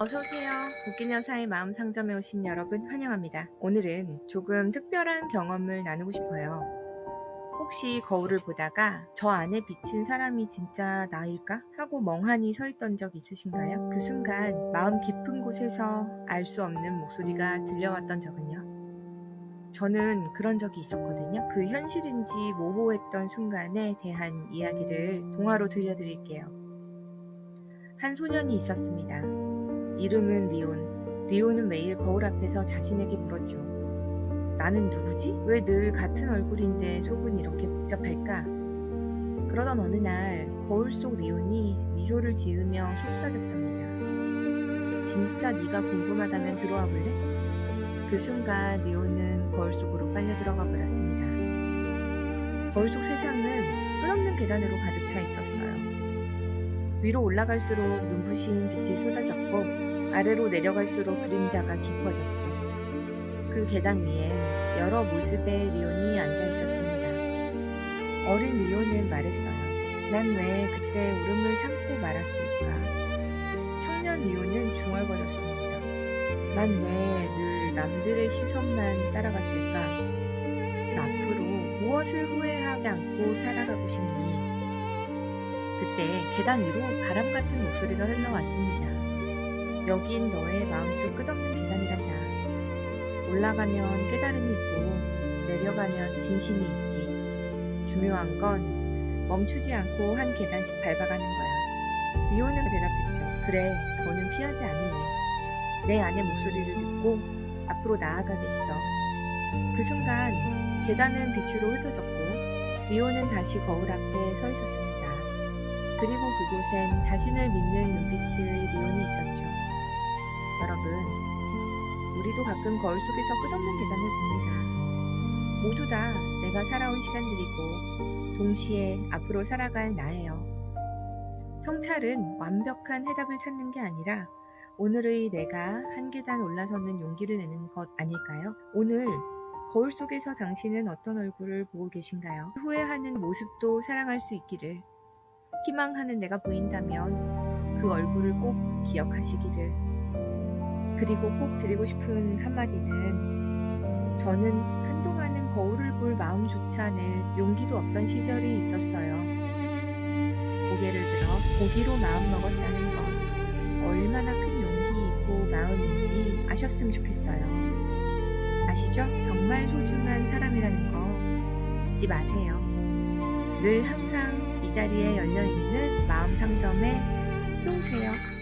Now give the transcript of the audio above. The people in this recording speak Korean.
어서오세요. 여사의 마음 상점에 오신 여러분 환영합니다. 오늘은 조금 특별한 경험을 나누고 싶어요. 혹시 거울을 보다가 저 안에 비친 사람이 진짜 나일까? 하고 멍하니 서 있던 적 있으신가요? 그 순간 마음 깊은 곳에서 알 수 없는 목소리가 들려왔던 적은요? 저는 그런 적이 있었거든요. 그 현실인지 모호했던 순간에 대한 이야기를 동화로 들려드릴게요. 한 소년이 있었습니다. 이름은 리온. 리온은 매일 거울 앞에서 자신에게 물었죠. 나는 누구지? 왜 늘 같은 얼굴인데 속은 이렇게 복잡할까? 그러던 어느 날 거울 속 리온이 미소를 지으며 속삭였답니다. 진짜 네가 궁금하다면 들어와 볼래? 그 순간 리온은 거울 속으로 빨려 들어가 버렸습니다. 거울 속 세상은 끝없는 계단으로 가득 차 있었어요. 위로 올라갈수록 눈부신 빛이 쏟아졌고 아래로 내려갈수록 그림자가 깊어졌죠. 그 계단 위엔 여러 모습의 리온이 앉아 있었습니다. 어린 리온은 말했어요. 난 왜 그때 울음을 참고 말았을까? 청년 리온은 중얼거렸습니다. 난 왜 늘 남들의 시선만 따라갔을까? 앞으로 무엇을 후회하지 않고 살아가고 싶니? 그때 계단 위로 바람 같은 목소리가 흘러왔습니다. 여긴 너의 마음속 끝없는 계단이란다. 올라가면 깨달음이 있고 내려가면 진심이 있지. 중요한 건 멈추지 않고 한 계단씩 밟아가는 거야. 리오는 대답했죠. 그래, 더는 피하지 않을래. 내 안의 목소리를 듣고 앞으로 나아가겠어. 그 순간 계단은 빛으로 흩어졌고 리오는 다시 거울 앞에 서 있었습니다. 그리고 그곳엔 자신을 믿는 눈빛의 리온이 있었죠. 여러분, 우리도 가끔 거울 속에서 끝없는 계단을 봅니다. 모두 다 내가 살아온 시간들이고 동시에 앞으로 살아갈 나예요. 성찰은 완벽한 해답을 찾는 게 아니라 오늘의 내가 한 계단 올라서는 용기를 내는 것 아닐까요? 오늘 거울 속에서 당신은 어떤 얼굴을 보고 계신가요? 후회하는 모습도 사랑할 수 있기를 희망하는 내가 보인다면 그 얼굴을 꼭 기억하시기를 그리고 꼭 드리고 싶은 한마디는 저는 한동안은 거울을 볼 마음조차 낼 용기도 없던 시절이 있었어요. 고개를 들어 보기로 마음먹었다는 것 얼마나 큰 용기이고 마음인지 아셨으면 좋겠어요. 아시죠? 정말 소중한 사람이라는 거 잊지 마세요. 늘 항상 이 자리에 열려있는 마음 상점의 효세요.